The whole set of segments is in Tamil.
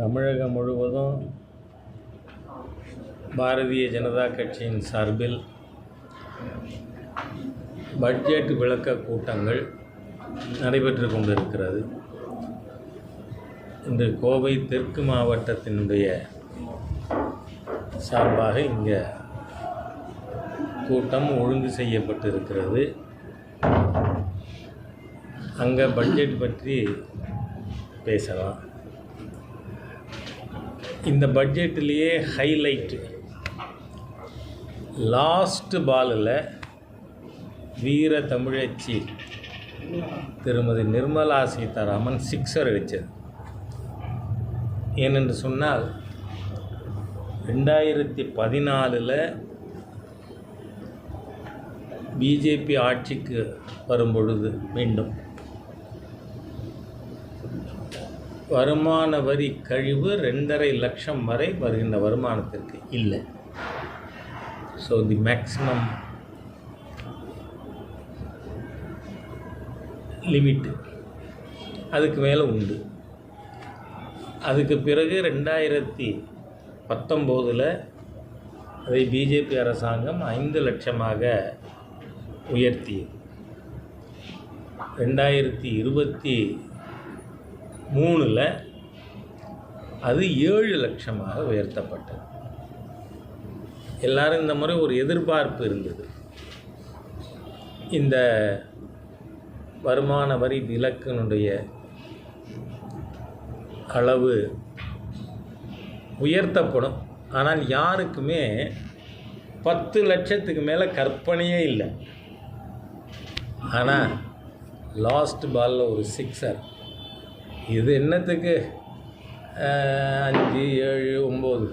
தமிழகம் முழுவதும் பாரதிய ஜனதா கட்சியின் சார்பில் பட்ஜெட் விளக்க கூட்டங்கள் நடைபெற்று கொண்டிருக்கிறது. இன்று கோவை தெற்கு மாவட்டத்தினுடைய சார்பாக இங்கே கூட்டம் ஒழுங்கு செய்யப்பட்டிருக்கிறது. அங்கே பட்ஜெட் பற்றி பேசலாம். இந்த பட்ஜெட்லேயே ஹைலைட்டு. லாஸ்ட்டு பாலில் வீர தமிழச்சி திருமதி நிர்மலா சீதாராமன் சிக்ஸர் அடித்தது. ஏனென்று சொன்னால் ரெண்டாயிரத்தி பதினாலில் பிஜேபி ஆட்சிக்கு வரும்பொழுது மீண்டும் வருமான வரி கழிவு ரெண்டரை லட்சம் வரை வருகின்ற வருமானத்திற்கு இல்லை. ஸோ தி மேக்ஸிமம் லிமிட்டு அதுக்கு மேலே உண்டு. அதுக்கு பிறகு ரெண்டாயிரத்தி பத்தொம்போதில் அதை பிஜேபி அரசாங்கம் ஐந்து லட்சமாக உயர்த்தியது. ரெண்டாயிரத்தி இருபத்தி மூணில் அது ஏழு லட்சமாக உயர்த்தப்பட்டது. எல்லாரும் இந்த முறை ஒரு எதிர்பார்ப்பு இருந்தது. இந்த வருமான வரி விலக்கினுடைய அளவு உயர்த்தப்படும். ஆனால் யாருக்குமே பத்து லட்சத்துக்கு மேலே கற்பனையே இல்லை. ஆனால் லாஸ்ட் பாலில் ஒரு சிக்ஸர் இது என்னத்துக்கு? அஞ்சு ஏழு ஒம்பது.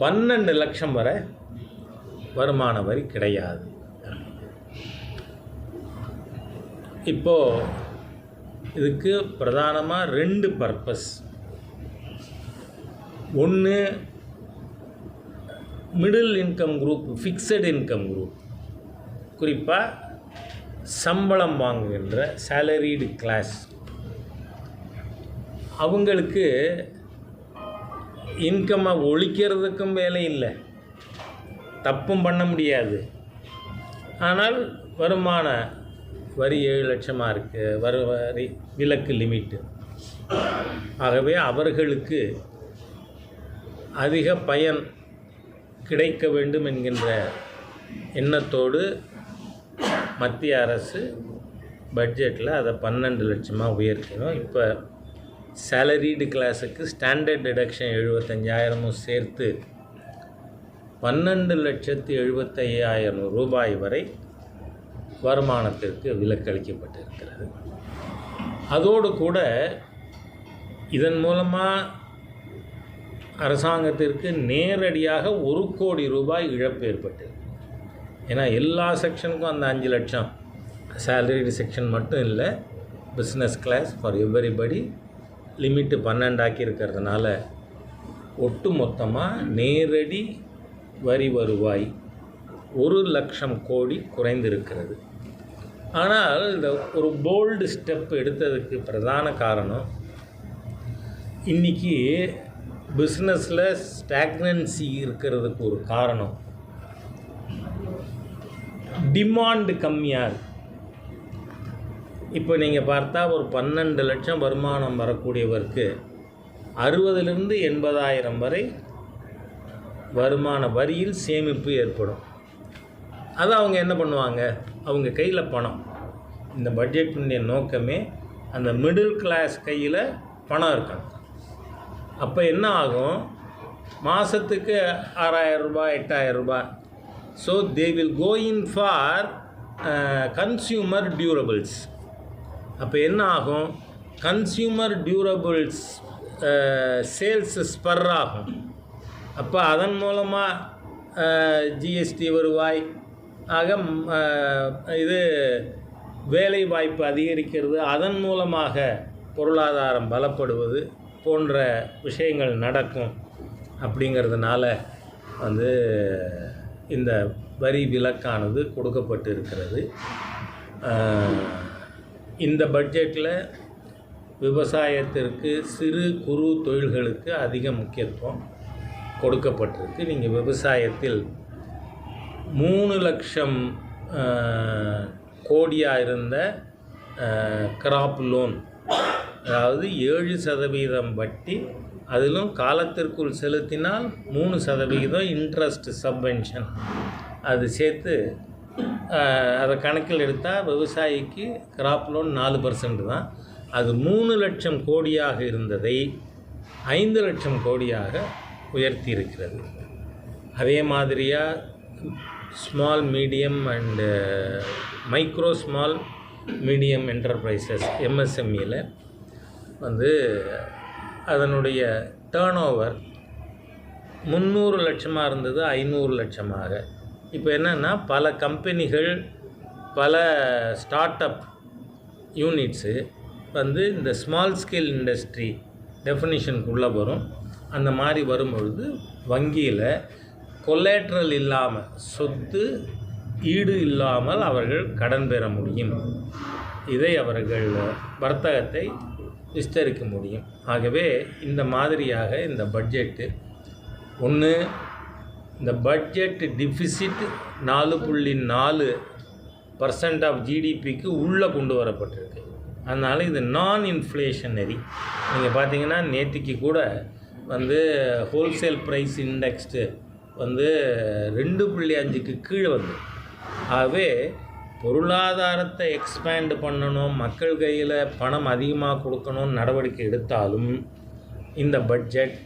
பன்னெண்டு லட்சம் வரை வருமான வரி கிடையாது. இப்போது இதுக்கு பிரதானமாக ரெண்டு பர்பஸ் ஒன்று middle income group fixed income group குறிப்பாக சம்பளம் வாங்குகின்ற சேலரிடு கிளாஸ் அவங்களுக்கு இன்கம்மை ஒழிக்கிறதுக்கும் வேலை இல்லை. தப்பும் பண்ண முடியாது. ஆனால் வருமான வரி ஏழு லட்சமாக இருக்குது வரு வரி விலக்கு லிமிட்டு. ஆகவே அவர்களுக்கு அதிக பயன் கிடைக்க வேண்டும் என்கின்ற எண்ணத்தோடு மத்திய அரசு பட்ஜெட்டில் அதை பன்னெண்டு லட்சமாக உயர்த்தினோம். இப்போ சேலரிடு கிளாஸுக்கு ஸ்டாண்டர்ட் டிடக்ஷன் எழுபத்தஞ்சாயிரமும் சேர்த்து பன்னெண்டு லட்சத்து எழுபத்தையாயிரம் ரூபாய் வரை வருமானத்திற்கு விலக்களிக்கப்பட்டிருக்கிறது. அதோடு கூட இதன் மூலமாக அரசாங்கத்திற்கு நேரடியாக ஒரு கோடி ரூபாய் இழப்பு ஏற்பட்டது ஏன்னா எல்லா செக்ஷனுக்கும் அந்த அஞ்சு லட்சம். சேலரிடு செக்ஷன் மட்டும் இல்லை business class for everybody limit பன்னெண்டாக்கி இருக்கிறதுனால ஒட்டு மொத்தமாக நேரடி வரி வருவாய் ஒரு லட்சம் கோடி குறைந்திருக்கிறது. ஆனால் இந்த ஒரு போல்டு ஸ்டெப் எடுத்ததுக்கு பிரதான காரணம் இன்றைக்கி பிஸ்னஸில் ஸ்டாக்னன்சி இருக்கிறதுக்கு ஒரு காரணம். டிமாண்டு கம்மியாக இருக்குது இப்போ நீங்கள் பார்த்தா ஒரு பன்னெண்டு லட்சம் வருமானம் வரக்கூடியவருக்கு அறுபதுலேருந்து எண்பதாயிரம் வரை வருமான வரியில் சேமிப்பு ஏற்படும். அதை அவங்க என்ன பண்ணுவாங்க? அவங்க கையில் பணம். இந்த பட்ஜெட்டினுடைய நோக்கமே அந்த மிடில் கிளாஸ் கையில் பணம் இருக்கணும். அப்போ என்ன ஆகும்? மாதத்துக்கு ஆறாயிரம் ரூபாய் எட்டாயிரம் ரூபாய். So they will going for consumer durables அப்போ என்ன ஆகும்? கன்சியூமர் டியூரபிள்ஸ் சேல்ஸ் ஸ்பர் ஆகும். அப்போ அதன் மூலமாக ஜிஎஸ்டி வருவாய். ஆக இது வேலை வாய்ப்பு அதிகரிக்கிறது. அதன் மூலமாக பொருளாதாரம் பலப்படுவது போன்ற விஷயங்கள் நடக்கும் அப்படிங்கிறதுனால வந்து இந்த வரி விலக்கானது கொடுக்கப்பட்டு இருக்கிறது இந்த பட்ஜெட்டில் விவசாயத்திற்கு சிறு குறு தொழில்களுக்கு அதிக முக்கியத்துவம் கொடுக்கப்பட்டிருக்கு. நீங்கள் விவசாயத்தில் மூணு லட்சம் கோடியாக இருந்த கிராப் லோன் அதாவது ஏழு சதவீதம் வட்டி அதிலும் காலத்திற்குள் செலுத்தினால் மூணு சதவிகிதம் இன்ட்ரெஸ்ட் சப்வென்ஷன் அது சேர்த்து அதை கணக்கில் எடுத்தால் விவசாயிக்கு கிராப் லோன் நாலு பர்சன்ட் தான். அது மூணு லட்சம் கோடியாக இருந்ததை ஐந்து லட்சம் கோடியாக உயர்த்தி இருக்கிறது. அதே மாதிரியாக small medium and micro small medium enterprises எம்எஸ்எம்இயில் வந்து அதனுடைய டேர்ன் ஓவர் முந்நூறு லட்சமாக இருந்தது ஐநூறு லட்சமாக. இப்போ என்னென்னா பல கம்பெனிகள் பல ஸ்டார்ட் அப் யூனிட்ஸு வந்து இந்த ஸ்மால் ஸ்கேல் இண்டஸ்ட்ரி டெஃபினிஷனுக்குள்ளே வரும். அந்த மாதிரி வரும்பொழுது வங்கியில் கொலேட்ரல் இல்லாமல் சொத்து ஈடு இல்லாமல் அவர்கள் கடன் பெற முடியும். இதை அவர்கள் வர்த்தகத்தை விஸ்தரிக்க முடியும். ஆகவே இந்த மாதிரியாக இந்த பட்ஜெட்டு ஒன்று இந்த பட்ஜெட் டிஃபிசிட் நாலு புள்ளி நாலு பர்சன்ட் ஆஃப் ஜிடிபிக்கு உள்ளே கொண்டு வரப்பட்டிருக்கு. அதனால் இது நான் இன்ஃப்ளேஷனரி நீங்கள் பார்த்தீங்கன்னா நேற்றுக்கு கூட வந்து ஹோல்சேல் ப்ரைஸ் இண்டெக்ஸ்டு வந்து ரெண்டு புள்ளி அஞ்சுக்கு கீழே வந்து ஆகவே பொருளாதாரத்தை எக்ஸ்பேண்ட் பண்ணணும் மக்கள் கையில் பணம் அதிகமாக கொடுக்கணும்னு நடவடிக்கை எடுத்தாலும் இந்த பட்ஜெட்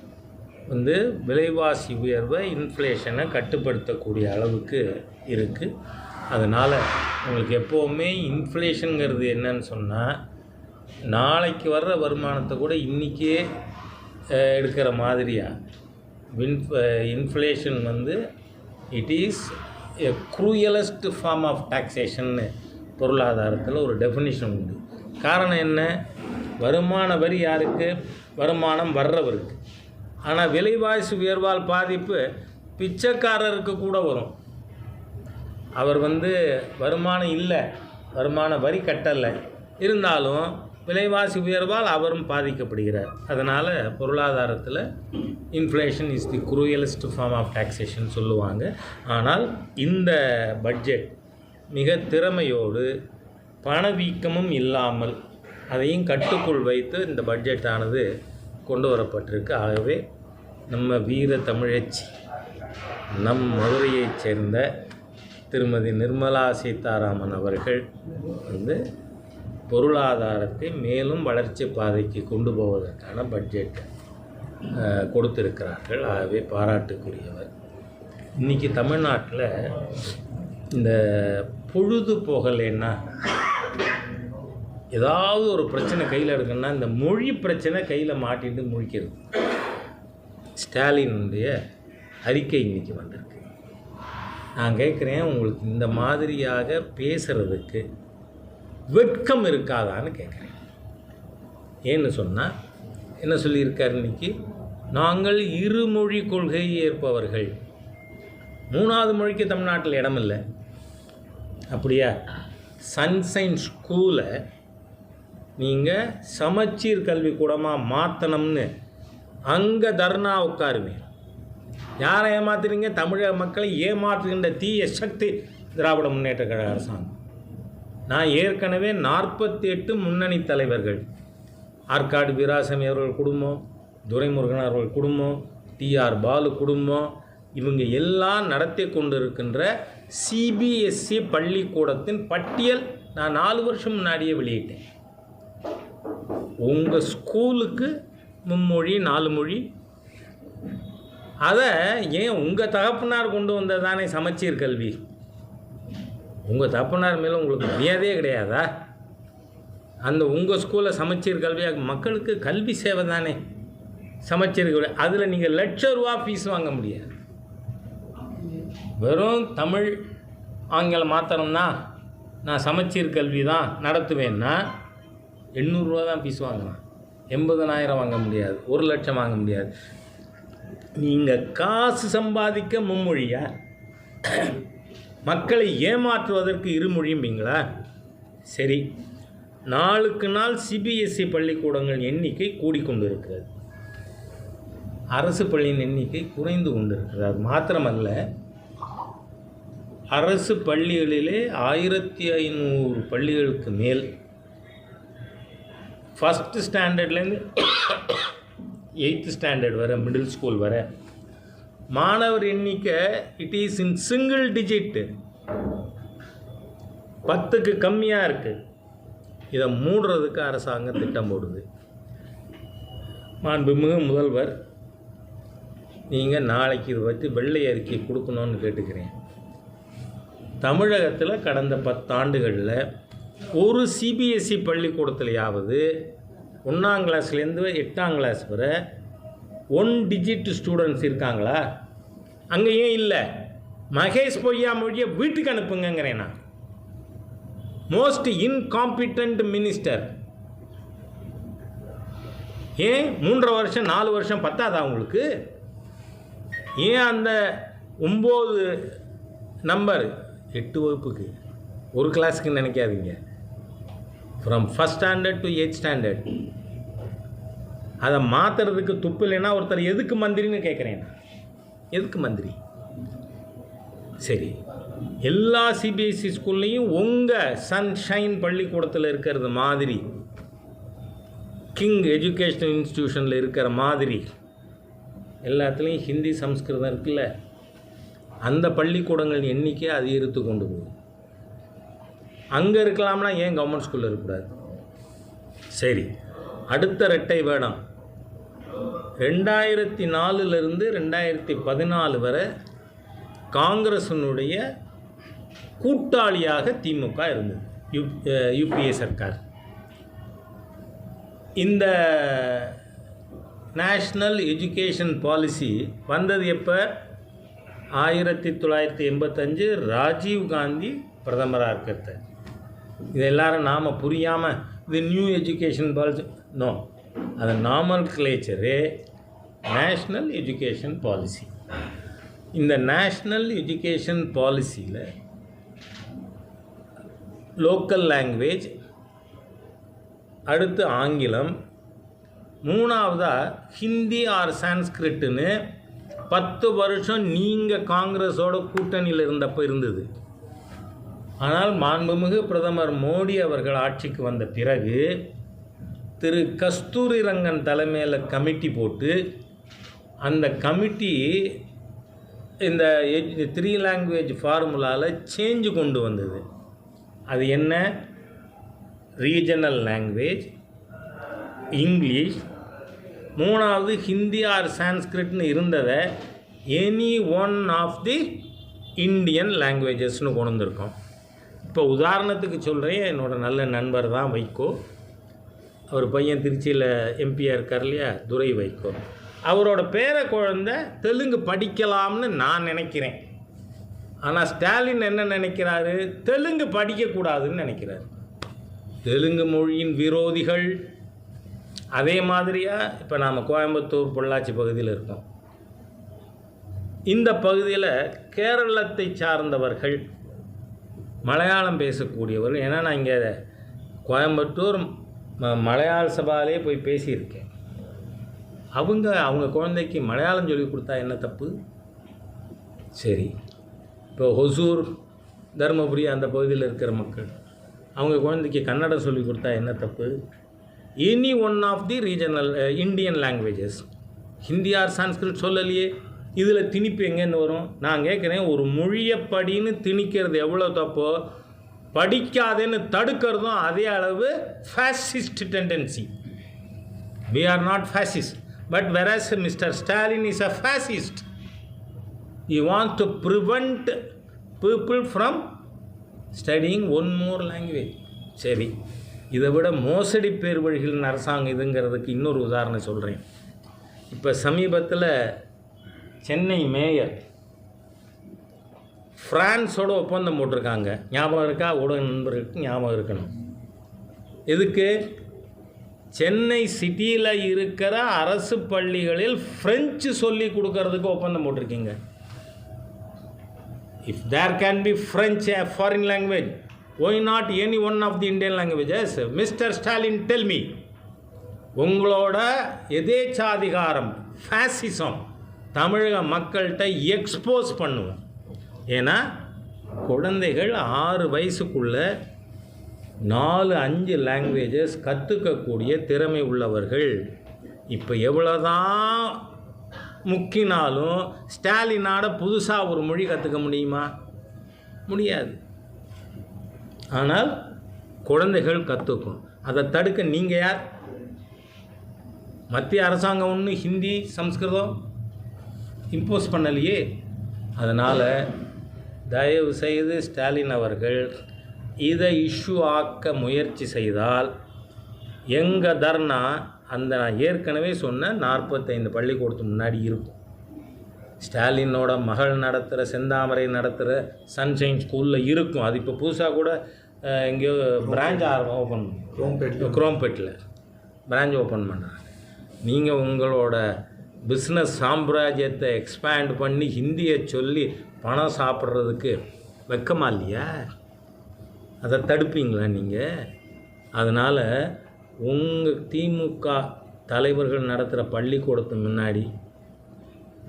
வந்து விலைவாசி உயர்வை இன்ஃப்ளேஷனை கட்டுப்படுத்தக்கூடிய அளவுக்கு இருக்குது அதனால் உங்களுக்கு எப்போவுமே இன்ஃப்ளேஷனுங்கிறது என்னன்னு சொன்னால் நாளைக்கு வர்ற வருமானத்தை கூட இன்றைக்கே எடுக்கிற மாதிரியா? வின் இன்ஃப்ளேஷன் வந்து it is a cruelest form of டாக்ஸேஷன்னு பொருளாதாரத்தில் ஒரு டெஃபினிஷன் உண்டு. காரணம் என்ன? வருமான வரி யாருக்கு? வருமானம் வர்றவருக்கு. ஆனால் விலைவாசி உயர்வால் பாதிப்பு பிச்சைக்காரருக்கு கூட வரும். அவர் வந்து வருமானம் இல்லை வருமான வரி கட்டலை. இருந்தாலும் விலைவாசி உயர்வால் அவரும் பாதிக்கப்படுகிறார். அதனால் பொருளாதாரத்தில் inflation is the cruelest form of taxation சொல்லுவாங்க. ஆனால் இந்த பட்ஜெட் மிக திறமையோடு பணவீக்கமும் இல்லாமல் அதையும் கட்டுக்குள் வைத்து இந்த பட்ஜெட்டானது கொண்டு வரப்பட்டிருக்கு. ஆகவே நம்ம வீர தமிழச்சி நம் மதுரையைச் சேர்ந்த திருமதி நிர்மலா சீதாராமன் அவர்கள் வந்து பொருளாதாரத்தை மேலும் வளர்ச்சி பாதைக்கு கொண்டு போவதற்கான பட்ஜெட் கொடுத்திருக்கிறார்கள். ஆகவே பாராட்டுக்குரியவர். இன்றைக்கி தமிழ்நாட்டில் இந்த பொழுது போகலைன்னா ஏதாவது ஒரு பிரச்சனை கையில் இருக்குன்னா இந்த மொழி பிரச்சனை கையில் மாட்டிட்டு முழிக்கிறது. ஸ்டாலினுடைய அறிக்கை இன்னைக்கு வந்திருக்கு. நான் கேட்குறேன் உங்களுக்கு இந்த மாதிரியாக பேசுகிறதுக்கு வெட்கம் இருக்காதான்னு கேட்குறேன். ஏன்னு சொன்னால் என்ன சொல்லியிருக்கார் இன்னைக்கு? நாங்கள் இருமொழி கொள்கை ஏற்பவர்கள். மூணாவது மொழிக்கு தமிழ்நாட்டில் இடம் இல்லை. அப்படியா? சன்சைன் ஸ்கூலை நீங்கள் சமச்சீர் கல்விக்கூடமாக மாற்றணும்னு அங்கே தர்ணா உட்காருவேன் யாரை ஏமாத்துறீங்க? தமிழக மக்களை ஏமாற்றுகின்ற தீய சக்தி திராவிட முன்னேற்ற கழக அரசாங்கம். நான் ஏற்கனவே நாற்பத்தி எட்டு முன்னணி தலைவர்கள். ஆற்காடு வீராசாமி அவர்கள் குடும்பம் துரைமுருகன் அவர்கள் குடும்பம் டிஆர் பாலு குடும்பம் இவங்க எல்லாம் நடத்தி கொண்டிருக்கின்ற சிபிஎஸ்சி பள்ளிக்கூடத்தின் பட்டியல் நான் நாலு வருஷம் முன்னாடியே வெளியிட்டேன். உங்கள் ஸ்கூலுக்கு மும்மொழி நாலு மொழி. அதை ஏன் உங்கள் தகப்பனார் கொண்டு வந்தது தானே சமச்சீர் கல்வி? உங்கள் தகப்பனார் மேலே உங்களுக்கு மரியாதையே கிடையாதா? அந்த உங்கள் ஸ்கூலில் சமச்சீர் கல்வியாக மக்களுக்கு கல்வி சேவை தானே? சமச்சீர் கல்வி. அதில் நீங்கள் லட்ச ரூபா ஃபீஸ் வாங்க முடியாது. வெறும் தமிழ் ஆங்கிலம் மாத்திரம்தான் நான் சமச்சீர் கல்வி தான் நடத்துவேன்னா எண்ணூறுரூவா தான் ஃபீஸ் வாங்கலாம். எண்பதனாயிரம் வாங்க முடியாது ஒரு லட்சம் வாங்க முடியாது. நீங்கள் காசு சம்பாதிக்க மும்மொழியா மக்களை ஏமாற்றுவதற்கு இருமொழியும்பீங்களா சரி நாளுக்கு நாள் சிபிஎஸ்இ பள்ளிக்கூடங்கள் எண்ணிக்கை கூடிக்கொண்டிருக்கிறது. அரசு பள்ளியின் எண்ணிக்கை குறைந்து கொண்டிருக்கிறது. அது மாத்திரமல்ல அரசு பள்ளிகளிலே ஆயிரத்தி ஐநூறு பள்ளிகளுக்கு மேல் ஃபஸ்ட்டு ஸ்டாண்டர்ட்லேருந்து எயித்து ஸ்டாண்டர்ட் வர மிடில் ஸ்கூல் வர மாணவர் எண்ணிக்கை it is in single digit பத்துக்கு கம்மியாக இருக்குது இதை மூடுறதுக்கு அரசாங்கம் திட்டம் போடுது. மாண்புமிகு முதல்வர் நீங்கள் நாளைக்கு இதை பற்றி வெள்ளை அறிக்கை கொடுக்கணும்னு கேட்டுக்கிறேன். தமிழகத்தில் கடந்த பத்தாண்டுகளில் ஒரு சிபிஎஸ்சி பள்ளிக்கூடத்துலையாவது ஒன்றாம் கிளாஸ்லேருந்து எட்டாம் கிளாஸ் வரை ஒன் டிஜிட் ஸ்டூடெண்ட்ஸ் இருக்காங்களா? அங்கேயும் இல்லை? மகேஷ் பொய்யா மொழியை வீட்டுக்கு அனுப்புங்கிறேன் நான். மோஸ்ட் இன்காம்பிட்டன்ட் மினிஸ்டர் ஏன்? மூன்றரை வருஷம் நாலு வருஷம் பத்தாதா உங்களுக்கு? ஏன் அந்த ஒம்பது நம்பர் எட்டு வகுப்புக்கு? ஒரு கிளாஸுக்கு நினைக்காதீங்க. From first standard to eight standard அதை மாற்றுறதுக்கு துப்பு இல்லைன்னா ஒருத்தர் எதுக்கு மந்திரின்னு கேட்குறேன் எதுக்கு மந்திரி? சரி. எல்லா சிபிஎஸ்சி ஸ்கூல்லையும் உங்கள் சன்ஷைன் பள்ளிக்கூடத்தில் இருக்கிறது மாதிரி கிங் எஜுகேஷனல் இன்ஸ்டியூஷனில் இருக்கிற மாதிரி எல்லாத்துலேயும் ஹிந்தி சம்ஸ்கிருதம் இருக்குல்ல அந்த பள்ளிக்கூடங்கள் எண்ணிக்கை அதிகரித்து கொண்டு போகும் அங்கே இருக்கலாம்னா ஏன் கவர்மெண்ட் ஸ்கூலில் இருக்கக்கூடாது? சரி அடுத்த ரெட்டை வேடம். ரெண்டாயிரத்தி நாலுலேருந்து ரெண்டாயிரத்தி பதினாலு வரை காங்கிரஸினுடைய கூட்டாளியாக திமுக இருந்தது. யு யூபிஏ சர்க்கார். இந்த நேஷ்னல் எஜுகேஷன் பாலிசி வந்தது எப்போ? ஆயிரத்தி தொள்ளாயிரத்தி எண்பத்தஞ்சு ராஜீவ் காந்தி பிரதமராக இருக்கிறது. இது எல்லாரும் நாம் புரியாமல் இது நியூ எஜுகேஷன் பாலிசி நோ அது nomenclature national education policy இந்த நேஷ்னல் எஜுகேஷன் பாலிசியில் லோக்கல் லாங்குவேஜ் அடுத்து ஆங்கிலம் மூணாவதாக ஹிந்தி ஆர் சான்ஸ்கிரிட்டுன்னு பத்து வருஷம் நீங்கள் காங்கிரஸோட கூட்டணியில் இருந்தப்போ இருந்தது. ஆனால் மாண்புமிகு பிரதமர் மோடி அவர்கள் ஆட்சிக்கு வந்த பிறகு திரு கஸ்தூரி ரங்கன் தலைமையில் கமிட்டி போட்டு அந்த கமிட்டி இந்த த்ரீ லாங்குவேஜ் ஃபார்முலாவில் சேஞ்சு கொண்டு வந்தது. அது என்ன? ரீஜனல் லாங்குவேஜ் இங்கிலீஷ் மூணாவது ஹிந்தி ஆர் சான்ஸ்கிரிட்னு இருந்ததை any one of the Indian லாங்குவேஜஸ்னு கொண்டு வந்திருக்கோம். இப்போ உதாரணத்துக்கு சொல்கிறேன் என்னோடய நல்ல நண்பர் தான் வைகோ. அவர் பையன் திருச்சியில் எம்பியாக இருக்கார் இல்லையா? துரை வைகோ. அவரோட பேர குழந்த தெலுங்கு படிக்கலாம்னு நான் நினைக்கிறேன். ஆனால் ஸ்டாலின் என்ன நினைக்கிறாரு? தெலுங்கு படிக்கக்கூடாதுன்னு நினைக்கிறார். தெலுங்கு மொழியின் விரோதிகள். அதே மாதிரியாக இப்போ நாம் கோயம்புத்தூர் பொள்ளாச்சி பகுதியில் இருக்கோம். இந்த பகுதியில் கேரளத்தை சார்ந்தவர்கள் மலையாளம் பேசக்கூடியவர்கள் ஏன்னா நான் இங்கே கோயம்புத்தூர் ம மலையாள சபாலே போய் பேசியிருக்கேன். அவங்க அவங்க குழந்தைக்கு மலையாளம் சொல்லி கொடுத்தா என்ன தப்பு? சரி. இப்போ ஹொசூர் தருமபுரி அந்த பகுதியில் இருக்கிற மக்கள் அவங்க குழந்தைக்கு கன்னடம் சொல்லி கொடுத்தா என்ன தப்பு? Any one of the regional Indian languages Hindi or Sanskrit சொல்லலையே. இதில் திணிப்பு எங்கேருந்து வரும்? நான் கேட்குறேன் ஒரு மொழியை படின்னு திணிக்கிறது எவ்வளோ தப்போ படிக்காதேன்னு தடுக்கிறதும் அதே அளவு fascist tendency we are not fascist but whereas mister Stalin is a fascist you want to prevent people from studying one more language சரி இதை விட மோசடி பேர் வழிகளின் அரசாங்கம் இதுங்கிறதுக்கு இன்னொரு உதாரணம் சொல்கிறேன் இப்போ சமீபத்தில் சென்னை மேயர். ஃப்ரான்ஸோட ஒப்பந்தம் போட்டிருக்காங்க. ஞாபகம் இருக்கா? ஊடக நண்பர்களுக்கு ஞாபகம் இருக்கணும். எதுக்கு? சென்னை சிட்டியில் இருக்கிற அரசு பள்ளிகளில் ஃப்ரெஞ்சு சொல்லி கொடுக்கறதுக்கு ஒப்பந்தம் போட்டிருக்கீங்க. If there can be French foreign language why not any one of the Indian languages mister Stalin tell me உங்களோட எதேச்சாதிகாரம் ஃபேசிசம் தமிழக மக்கள்கிட்ட எக்ஸ்போஸ் பண்ணுவோம். ஏன்னா குழந்தைகள் ஆறு வயசுக்குள்ள நாலு அஞ்சு லாங்குவேஜஸ் கற்றுக்கக்கூடிய திறமை உள்ளவர்கள். இப்போ எவ்வளோதான் முக்கினாலும் ஸ்டாலினாட புதுசாக ஒரு மொழி கற்றுக்க முடியுமா? முடியாது. ஆனால் குழந்தைகள் கற்றுக்கும் அதை தடுக்க நீங்கள் யார்? மத்திய அரசாங்கம் ஒன்று ஹிந்தி சம்ஸ்கிருதம்? இம்போஸ் பண்ணலையே. அதனால் தயவு செய்து ஸ்டாலின் அவர்கள் இதை இஷ்யூ ஆக்க முயற்சி செய்தால் எங்கள் தர்ணா அந்த நான் ஏற்கனவே சொன்ன நாற்பத்தைந்து பள்ளிக்கூடத்துக்கு முன்னாடி இருக்கும். ஸ்டாலினோட மகள் நடத்துகிற செந்தாமரை நடத்துகிற சன்ஷைன் ஸ்கூலில் இருக்கும். அது இப்போ புதுசாக கூட எங்கேயோ பிரான்ச் ஆரம்பம் ஓப்பன் குரோம்பேட்ல. குரோம்பேட்டில் பிரான்ச் ஓப்பன் பண்ணுறாங்க நீங்கள் உங்களோட பிஸ்னஸ் சாம்ராஜ்யத்தை எக்ஸ்பேண்ட் பண்ணி ஹிந்தியை சொல்லி பணம் சாப்பிட்றதுக்கு வெக்கமா இல்லையா? அதை தடுப்பீங்களா நீங்கள் அதனால் உங்கள் திமுக தலைவர்கள் நடத்துகிற பள்ளிக்கூடத்து முன்னாடி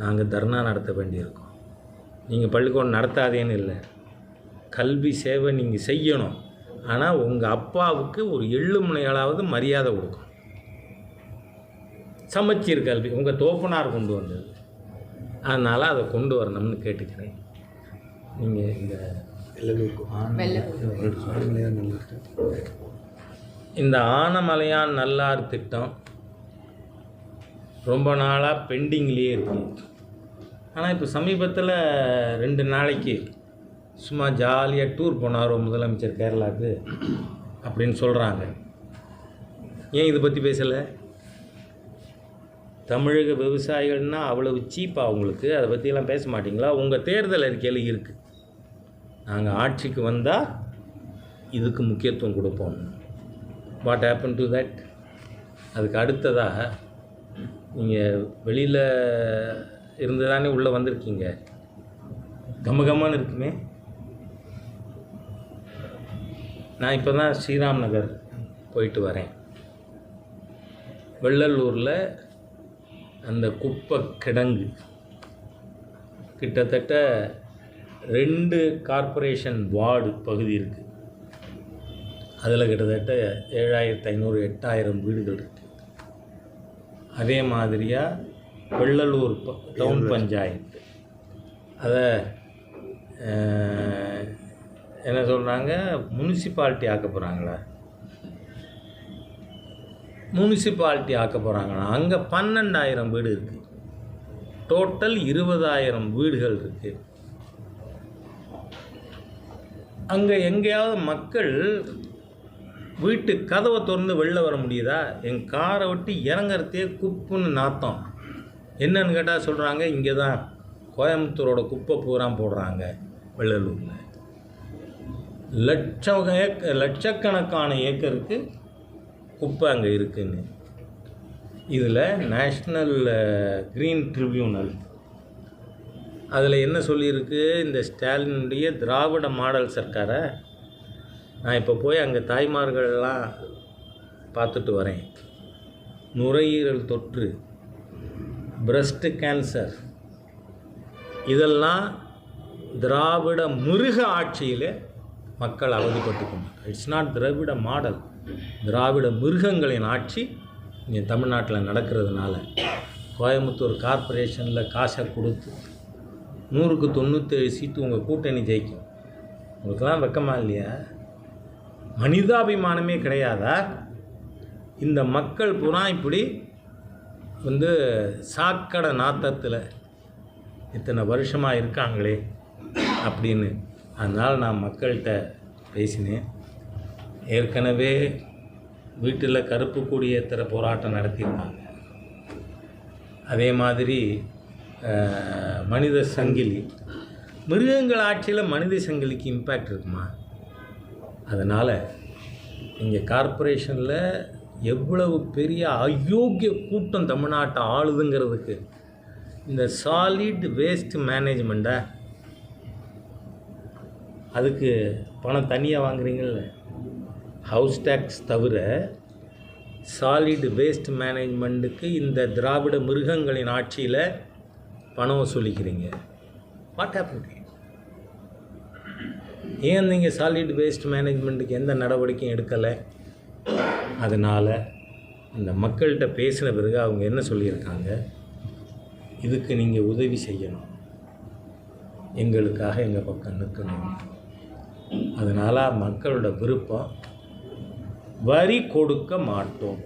நாங்கள் தர்ணா நடத்த வேண்டியிருக்கோம். நீங்கள் பள்ளிக்கூடம் நடத்தாதேன்னு இல்லை. கல்வி சேவை நீங்கள் செய்யணும். ஆனால் உங்கள் அப்பாவுக்கு ஒரு எள்ளு முனைகளாவது மரியாதை கொடுக்கும் சமச்சீர் கல்வி உங்கள் தோப்பனார் கொண்டு வந்தது. அதனால் அதை கொண்டு வரணும்னு கேட்டுக்கிறேன். நீங்கள் இந்த இந்த ஆனமலையான் நல்லார் திட்டம் ரொம்ப நாளாக பெண்டிங்லேயே இருக்கு. ஆனால் இப்போ சமீபத்தில் ரெண்டு நாளைக்கு சும்மா ஜாலியாக டூர் போனார் முதலமைச்சர் கேரளாவுக்கு அப்படின்னு சொல்கிறாங்க ஏன் இதை பற்றி பேசலை? தமிழக விவசாயிகள்னா அவ்வளவு சீப்பாக உங்களுக்கு? அதை பற்றியெல்லாம் பேச மாட்டிங்களா? உங்கள் தேர்தல் அறிக்கையில் இருக்குது நாங்கள் ஆட்சிக்கு வந்தால் இதுக்கு முக்கியத்துவம் கொடுப்போம். வாட் ஹேப்பன் டு தட் அதுக்கு அடுத்ததாக நீங்கள் வெளியில் இருந்து தானே உள்ளே வந்திருக்கீங்க? கமகமான்னு இருக்குமே. நான் இப்போ தான் ஸ்ரீராம் நகர் போயிட்டு வரேன். வெள்ளலூரில் அந்த குப்பை கிடங்கு கிட்டத்தட்ட ரெண்டு கார்ப்பரேஷன் வார்டு பகுதி இருக்குது அதில் கிட்டத்தட்ட ஏழாயிரத்து ஐநூறு எட்டாயிரம் வீடுகள் இருக்குது அதே மாதிரியாக வெள்ளலூர் ப- டவுன் பஞ்சாயத்து. அதை என்ன சொல்கிறாங்க முனிசிபாலிட்டி ஆக்க போகிறாங்களா முனிசிபாலிட்டி ஆக்க போகிறாங்கன்னா அங்கே பன்னெண்டாயிரம் வீடு இருக்குது டோட்டல் இருபதாயிரம் வீடுகள் இருக்குது அங்கே எங்கேயாவது மக்கள் வீட்டு கதவை திறந்து வெளில வர முடியுதா? என் காரை விட்டு இறங்குறதே குப்புன்னு நாத்தம். என்னன்னு கேட்டால் சொல்கிறாங்க இங்கே தான் கோயம்புத்தூரோட குப்பை பூரா போடுறாங்க வெள்ளலூரில். லட்சம் ஏக்க லட்சக்கணக்கான ஏக்கருக்கு குப்பை அங்கே இருக்குன்னு. இதில் நேஷ்னல் க்ரீன் ட்ரிபியூனல் அதில் என்ன சொல்லியிருக்கு? இந்த ஸ்டாலினுடைய திராவிட மாடல் சர்க்காரை நான் இப்போ போய் அங்கே தாய்மார்கள்லாம் பார்த்துட்டு வரேன். நுரையீரல் தொற்று பிரஸ்ட் கேன்சர் இதெல்லாம் திராவிட மிருக ஆட்சியில் மக்கள் அவதிப்பட்டுக்கணும் இட்ஸ் நாட் திராவிட மாடல். திராவிட மிருகங்களின் ஆட்சி இங்கே தமிழ்நாட்டில் நடக்கிறதுனால கோயம்புத்தூர் கார்ப்பரேஷனில் காசை கொடுத்து நூறுக்கு தொண்ணூற்றேழு சீட்டு உங்கள் கூட்டணி ஜெயிக்கும். உங்களுக்கெல்லாம் வெக்கமா இல்லையா? மனிதாபிமானமே கிடையாதா? இந்த மக்கள் புறா இப்படி வந்து சாக்கடை நாத்தத்தில் இத்தனை வருஷமாக இருக்காங்களே அப்படின்னு அதனால் நான் மக்கள்கிட்ட பேசினேன். ஏற்கனவே வீட்டில் கருப்பு கூடி ஏற்றுற போராட்டம் நடத்தியிருந்தாங்க அதே மாதிரி மனித சங்கிலி. மிருகங்கள் ஆட்சியில் மனித சங்கிலிக்கு இம்பேக்ட் இருக்குமா? அதனால் இங்கே கார்ப்பரேஷனில் எவ்வளவு பெரிய அயோக்கிய கூட்டம் தமிழ்நாட்டை ஆளுதுங்கிறதுக்கு இந்த சாலிட் வேஸ்ட் மேனேஜ்மெண்ட்டை அதுக்கு பணம் தனியாக வாங்குறீங்கள்ல ஹவுஸ் டேக்ஸ் தவிர சாலிட் வேஸ்ட் மேனேஜ்மெண்ட்டுக்கு இந்த திராவிட மிருகங்களின் ஆட்சியில் பணம் வசூலிக்கிறீங்க. வாட் ஹேப்பன் ஏன் நீங்கள் சாலிட் வேஸ்ட் மேனேஜ்மெண்ட்டுக்கு எந்த நடவடிக்கையும் எடுக்கலை? அதனால் அந்த மக்கள்கிட்ட பேசின பிறகு அவங்க என்ன சொல்லியிருக்காங்க? இதுக்கு நீங்கள் உதவி செய்யணும். எங்களுக்காக எங்கள் பக்கம் நிற்கணும். அதனால் மக்களோட விருப்பம் வரி கொடுக்க மாட்டோம்.